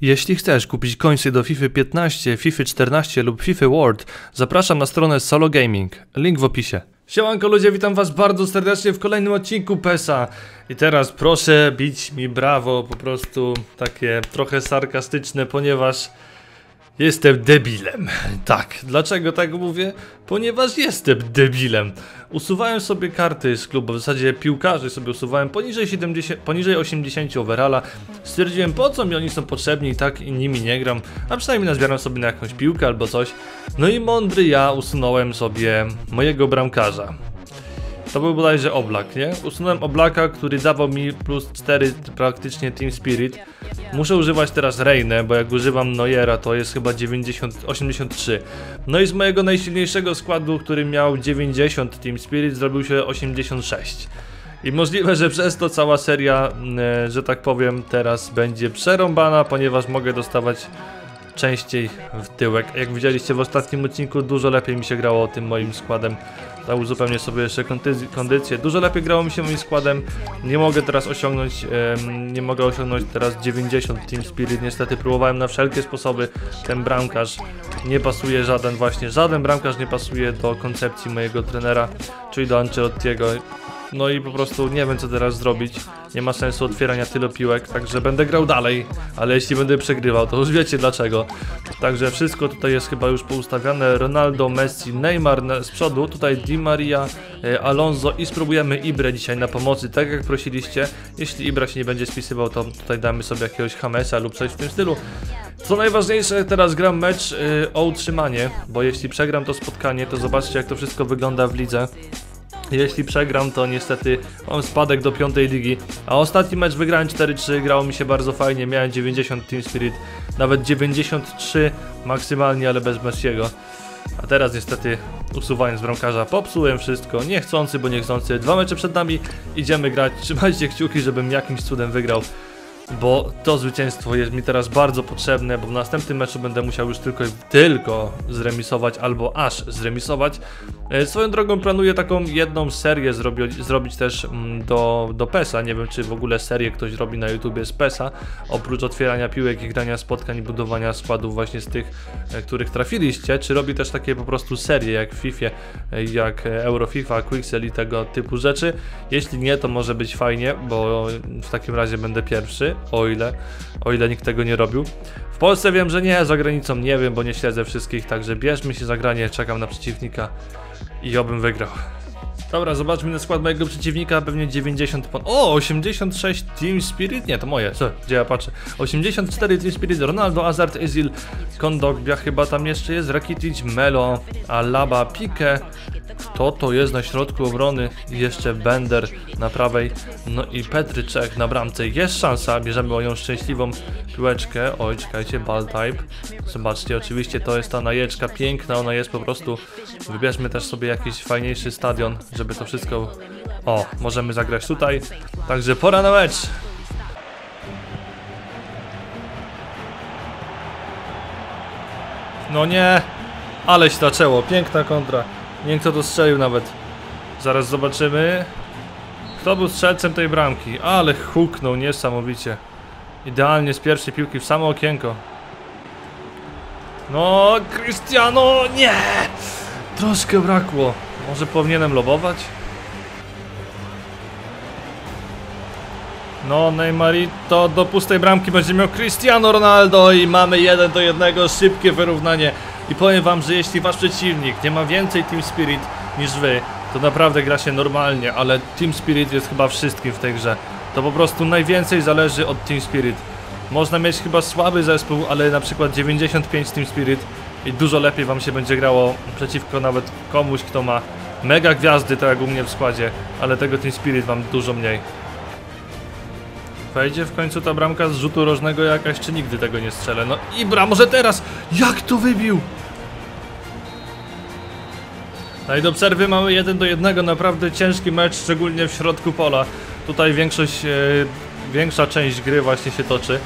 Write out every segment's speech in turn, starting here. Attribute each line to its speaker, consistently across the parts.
Speaker 1: Jeśli chcesz kupić końce do FIFA 15, FIFA 14 lub FIFA World, zapraszam na stronę Solo Gaming. Link w opisie. Siemanko ludzie, witam was bardzo serdecznie w kolejnym odcinku PESA. I teraz proszę bić mi brawo, po prostu takie trochę sarkastyczne, ponieważ jestem debilem. Tak, dlaczego tak mówię? Ponieważ jestem debilem. Usuwałem sobie karty z klubu, w zasadzie piłkarzy sobie usuwałem poniżej 70, poniżej 80 overalla. Stwierdziłem po co mi oni są potrzebni i tak nimi nie gram, a przynajmniej nazbieram sobie na jakąś piłkę albo coś. No i mądry ja usunąłem sobie mojego bramkarza. To był bodajże Oblak, nie? Usunąłem Oblaka, który dawał mi plus 4 praktycznie Team Spirit. Muszę używać teraz Reinę, bo jak używam Neuera to jest chyba 90, 83. No i z mojego najsilniejszego składu, który miał 90 Team Spirit zrobił się 86. I możliwe, że przez to cała seria, e, że tak powiem, teraz będzie przerąbana, ponieważ mogę dostawać częściej w tyłek. Jak widzieliście w ostatnim odcinku, dużo lepiej mi się grało tym moim składem. Tak uzupełnię sobie jeszcze kondycję. Dużo lepiej grało mi się moim składem. Nie mogę teraz osiągnąć, nie mogę osiągnąć teraz 90 Team Spirit. Niestety próbowałem na wszelkie sposoby. Ten bramkarz nie pasuje żaden właśnie, żaden bramkarz nie pasuje do koncepcji mojego trenera, czyli do Ancelottiego. No i po prostu nie wiem co teraz zrobić. Nie ma sensu otwierania tylu piłek, także będę grał dalej, ale jeśli będę przegrywał, to już wiecie dlaczego. Także wszystko tutaj jest chyba już poustawiane. Ronaldo, Messi, Neymar z przodu, tutaj Di Maria, e, Alonso i spróbujemy Ibre dzisiaj na pomocy, tak jak prosiliście. Jeśli Ibra się nie będzie spisywał, to tutaj damy sobie jakiegoś Hamesa lub coś w tym stylu. Co najważniejsze, teraz gram mecz e, o utrzymanie, bo jeśli przegram to spotkanie, to zobaczcie jak to wszystko wygląda w lidze. Jeśli przegram, to niestety mam spadek do piątej ligi. A ostatni mecz wygrałem 4-3, grało mi się bardzo fajnie, miałem 90 Team Spirit, nawet 93 maksymalnie, ale bez Messiego. A teraz niestety usuwając bramkarza popsułem wszystko, niechcący, bo niechcący. Dwa mecze przed nami, idziemy grać, trzymajcie kciuki, żebym jakimś cudem wygrał bo to zwycięstwo jest mi teraz bardzo potrzebne, bo w następnym meczu będę musiał już tylko, tylko zremisować albo aż zremisować. E, swoją drogą planuję taką jedną serię zrobić, zrobić też mm, do, do PESA. Nie wiem, czy w ogóle serię ktoś robi na YouTubie z PESA, oprócz otwierania piłek i grania spotkań i budowania składów właśnie z tych, e, których trafiliście, czy robi też takie po prostu serie jak w FIFA, e, jak Eurofifa, Quixel i tego typu rzeczy. Jeśli nie, to może być fajnie, bo w takim razie będę pierwszy o ile, o ile nikt tego nie robił. W Polsce wiem, że nie, za granicą nie wiem, bo nie śledzę wszystkich, także bierzmy się za granie, czekam na przeciwnika i obym wygrał. Dobra, zobaczmy na skład mojego przeciwnika, pewnie 90 pon... O, 86 Team Spirit? Nie, to moje, co? Gdzie ja patrzę? 84 Team Spirit, Ronaldo, Azard, Ezil, Kondogbia chyba tam jeszcze jest, Rakitic, Melo, Alaba, Pique, kto to jest na środku obrony? Jeszcze Bender na prawej, no i Petryczek na bramce. Jest szansa, bierzemy moją szczęśliwą piłeczkę. Oj, czekajcie, ball type. Zobaczcie, oczywiście to jest ta najeczka piękna, ona jest po prostu. Wybierzmy też sobie jakiś fajniejszy stadion, żeby to wszystko... O, możemy zagrać tutaj. Także pora na mecz. No nie, ale się zaczęło, piękna kontra. Nie wiem kto to strzelił nawet. Zaraz zobaczymy. Kto był strzelcem tej bramki? Ale huknął niesamowicie. Idealnie z pierwszej piłki w samo okienko. No, Cristiano, nie! Troszkę brakło. Może powinienem lobować? No, Neymarito do pustej bramki będzie miał Cristiano Ronaldo i mamy 1 do 1, szybkie wyrównanie. I powiem wam, że jeśli wasz przeciwnik nie ma więcej Team Spirit niż wy, to naprawdę gra się normalnie, ale Team Spirit jest chyba wszystkim w tej grze. To po prostu najwięcej zależy od Team Spirit. Można mieć chyba słaby zespół, ale na przykład 95 Team Spirit i dużo lepiej wam się będzie grało przeciwko nawet komuś, kto ma mega gwiazdy, tak jak u mnie w składzie, ale tego Team Spirit wam dużo mniej. Wejdzie w końcu ta bramka z rzutu rożnego jakaś, czy nigdy tego nie strzelę? No Ibra, może teraz! Jak to wybił? No i do przerwy mamy 1 do 1, naprawdę ciężki mecz, szczególnie w środku pola. Tutaj większość, e, większa część gry właśnie się toczy.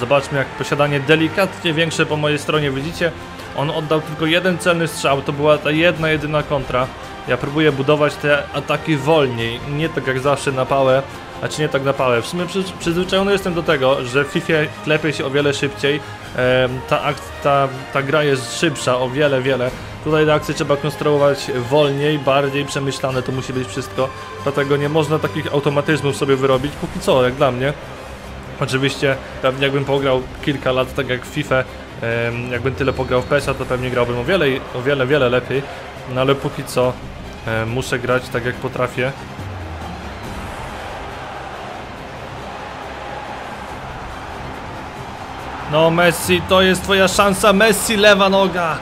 Speaker 1: Zobaczmy jak posiadanie delikatnie większe po mojej stronie, widzicie? On oddał tylko jeden celny strzał, to była ta jedna, jedyna kontra. Ja próbuję budować te ataki wolniej, nie tak jak zawsze na pałę, a czy nie tak na pałę. W sumie przy, przyzwyczajony jestem do tego, że w FIFA klepie się o wiele szybciej, em, ta, ta, ta gra jest szybsza o wiele, wiele. Tutaj akcje trzeba konstruować wolniej, bardziej przemyślane, to musi być wszystko, dlatego nie można takich automatyzmów sobie wyrobić, póki co, jak dla mnie. Oczywiście, pewnie jakbym pograł kilka lat tak jak w FIFA, jakbym tyle pograł w PESA, to pewnie grałbym o wiele, o wiele, wiele lepiej. No ale póki co em, muszę grać tak jak potrafię. No Messi, to jest twoja szansa, Messi, lewa noga!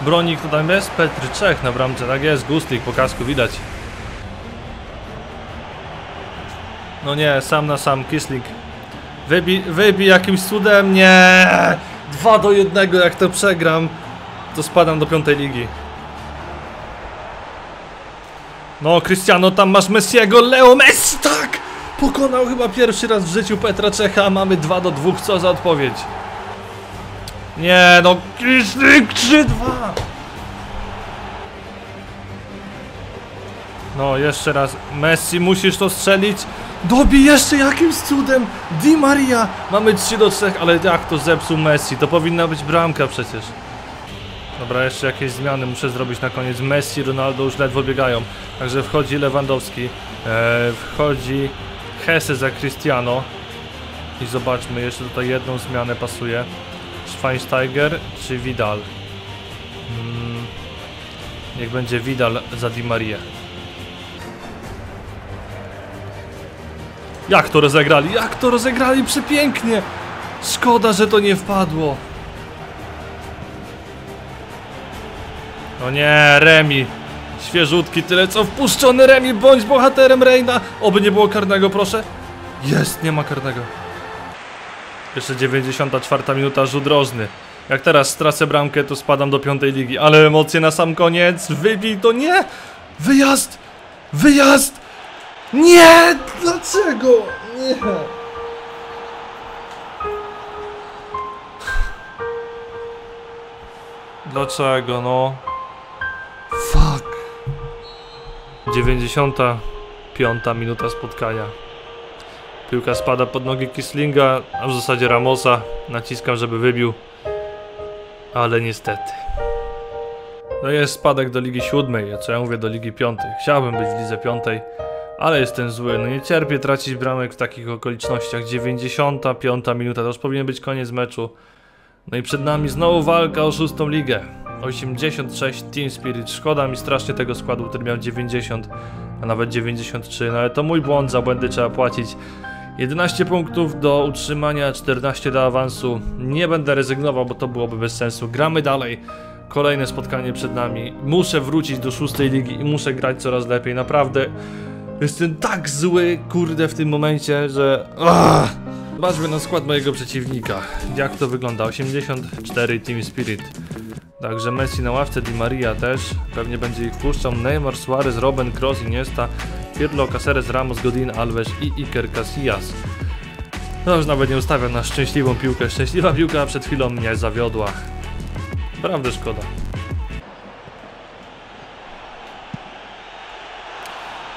Speaker 1: Bronik to tam jest? Petry Czech na bramce, tak jest, Gustlik po kasku widać. No nie, sam na sam, Kislik. Wybij, wybij jakimś cudem, nie! Dwa do jednego, jak to przegram, to spadam do piątej ligi. No, Cristiano, tam masz Messiego, Leo Messi, tak! Pokonał chyba pierwszy raz w życiu Petra Czecha, mamy 2 do 2, co za odpowiedź? Nie, no, Kislik 3-2! No, jeszcze raz. Messi, musisz to strzelić. Dobij jeszcze jakimś cudem. Di Maria. Mamy 3 do 3, ale jak to zepsuł Messi? To powinna być bramka przecież. Dobra, jeszcze jakieś zmiany muszę zrobić na koniec. Messi, Ronaldo już ledwo biegają. Także wchodzi Lewandowski. E, wchodzi Hesse za Cristiano. I zobaczmy, jeszcze tutaj jedną zmianę pasuje. Schweinsteiger czy Vidal? Mm, niech będzie Vidal za Di Maria. Jak to rozegrali? Jak to rozegrali? Przepięknie! Szkoda, że to nie wpadło. No nie, Remi. Świeżutki, tyle co wpuszczony Remi, bądź bohaterem Reina. Oby nie było karnego, proszę. Jest, nie ma karnego. Jeszcze 94 minuta, rzut rożny. Jak teraz stracę bramkę, to spadam do piątej ligi. Ale emocje na sam koniec. Wybij to, nie! Wyjazd! Wyjazd! Nie! Dlaczego? Nie! Dlaczego, no? 95 minuta spotkania. Piłka spada pod nogi Kislinga, a w zasadzie Ramosa. Naciskam, żeby wybił. Ale niestety. No jest spadek do Ligi Siódmej, co ja mówię do Ligi Piątej. Chciałbym być w Lidze Piątej, ale jestem zły. No nie cierpię tracić bramek w takich okolicznościach. 95 minuta, to już powinien być koniec meczu. No i przed nami znowu walka o szóstą ligę. 86 Team Spirit. Szkoda mi strasznie tego składu, który miał 90, a nawet 93. No ale to mój błąd, za błędy trzeba płacić. 11 punktów do utrzymania, 14 do awansu. Nie będę rezygnował, bo to byłoby bez sensu. Gramy dalej. Kolejne spotkanie przed nami. Muszę wrócić do szóstej ligi i muszę grać coraz lepiej. Naprawdę jestem tak zły, kurde, w tym momencie, że. Ach! Zobaczmy na skład mojego przeciwnika. Jak to wygląda? 84 Team Spirit. Także Messi na ławce, Di Maria też. Pewnie będzie ich puszczał. Neymar, Suarez, Robben, Kroos, Iniesta, Pirlo, Caceres, Ramos, Godin, Alves i Iker Casillas. No już nawet nie ustawiam na szczęśliwą piłkę. Szczęśliwa piłka przed chwilą mnie zawiodła. Naprawdę szkoda.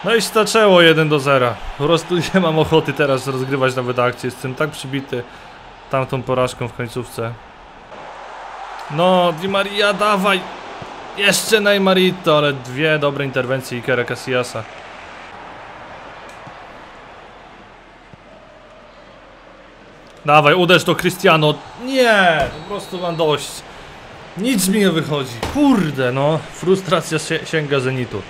Speaker 1: No i zaczęło 1 do 0. Po prostu nie mam ochoty teraz rozgrywać nawet akcję. Jestem tak przybity tamtą porażką w końcówce. No, Di Maria, dawaj! Jeszcze Neymarito, ale dwie dobre interwencje Ikera Casillasa. Dawaj, uderz to Cristiano. Nie, po prostu mam dość. Nic mi nie wychodzi. Kurde, no. Frustracja sie- sięga zenitu.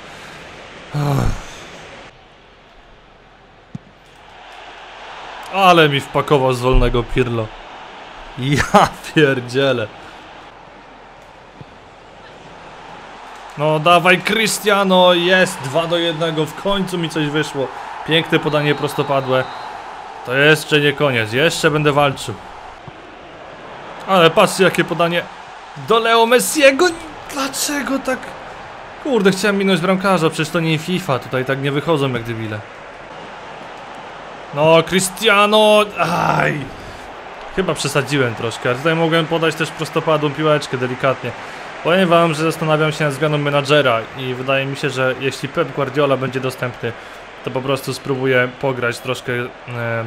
Speaker 1: Ale mi wpakował z wolnego Pirlo. Ja pierdzielę. No dawaj Cristiano, jest 2 do 1, w końcu mi coś wyszło. Piękne podanie prostopadłe. To jeszcze nie koniec, jeszcze będę walczył. Ale patrzcie jakie podanie do Leo Messiego. Dlaczego tak? Kurde, chciałem minąć bramkarza, przecież to nie FIFA, tutaj tak nie wychodzą jak debile. No, Cristiano! Aj! Chyba przesadziłem troszkę, a tutaj mogłem podać też prostopadłą piłeczkę delikatnie. Powiem wam, że zastanawiam się nad zmianą menadżera i wydaje mi się, że jeśli Pep Guardiola będzie dostępny, to po prostu spróbuję pograć troszkę e,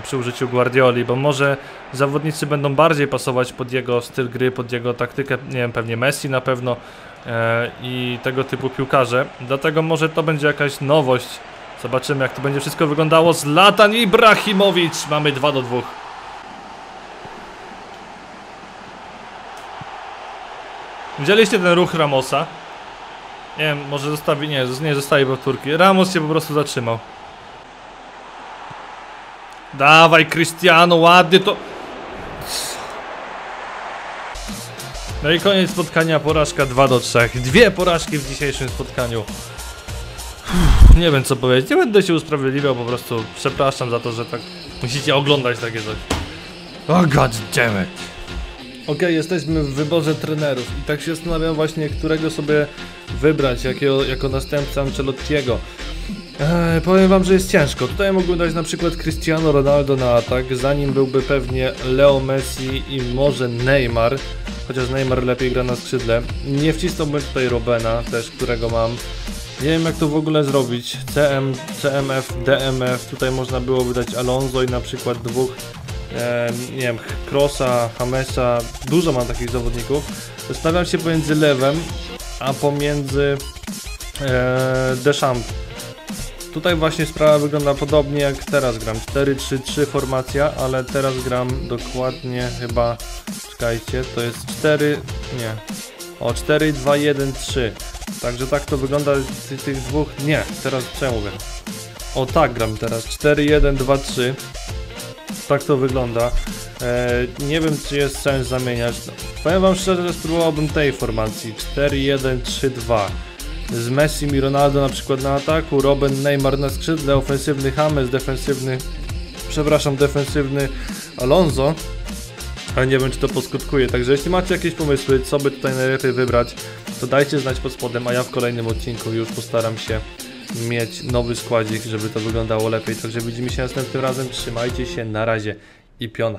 Speaker 1: przy użyciu Guardioli, bo może zawodnicy będą bardziej pasować pod jego styl gry, pod jego taktykę, nie wiem, pewnie Messi na pewno e, i tego typu piłkarze. Dlatego może to będzie jakaś nowość. Zobaczymy jak to będzie wszystko wyglądało. Zlatan Ibrahimowicz! Mamy 2 do 2. Widzieliście ten ruch Ramosa? Nie wiem, może zostawi, nie, nie zostawi powtórki. Ramos się po prostu zatrzymał. Dawaj Cristiano, ładnie to... No i koniec spotkania, porażka 2 do 3. Dwie porażki w dzisiejszym spotkaniu. Nie wiem co powiedzieć, nie będę się usprawiedliwiał, po prostu przepraszam za to, że tak musicie oglądać takie coś. Oh god damn it. Okej, jesteśmy w wyborze trenerów i tak się zastanawiam właśnie, którego sobie wybrać jakiego, jako następcę Ancelottiego. Eee, powiem wam, że jest ciężko. Tutaj mógłbym dać na przykład Cristiano Ronaldo na atak, zanim byłby pewnie Leo Messi i może Neymar, chociaż Neymar lepiej gra na skrzydle. Nie wcisnąłbym tutaj Robena też, którego mam. Nie wiem jak to w ogóle zrobić. CM, CMF, DMF, tutaj można byłoby dać Alonso i na przykład dwóch e, nie wiem, Krosa, Hamesa, dużo mam takich zawodników. Zastanawiam się pomiędzy lewem, a pomiędzy e, Deschamps. Tutaj właśnie sprawa wygląda podobnie jak teraz gram. 4-3-3 formacja, ale teraz gram dokładnie chyba, czekajcie, to jest 4, nie, o 4, 2, 1, 3. Także tak to wygląda z tych, dwóch, nie, teraz ja mówię? O tak gram teraz, 4, 1, 2, 3. Tak to wygląda. E, nie wiem, czy jest sens zamieniać. Powiem wam szczerze, że spróbowałbym tej formacji. 4-1-3-2. Z Messi i Ronaldo na przykład na ataku, Robin, Neymar na skrzydle, ofensywny James, defensywny, przepraszam, defensywny Alonso. Ale nie wiem, czy to poskutkuje. Także jeśli macie jakieś pomysły, co by tutaj najlepiej wybrać, to dajcie znać pod spodem, a ja w kolejnym odcinku już postaram się mieć nowy składzik, żeby to wyglądało lepiej. Także widzimy się następnym razem. Trzymajcie się, na razie i piona.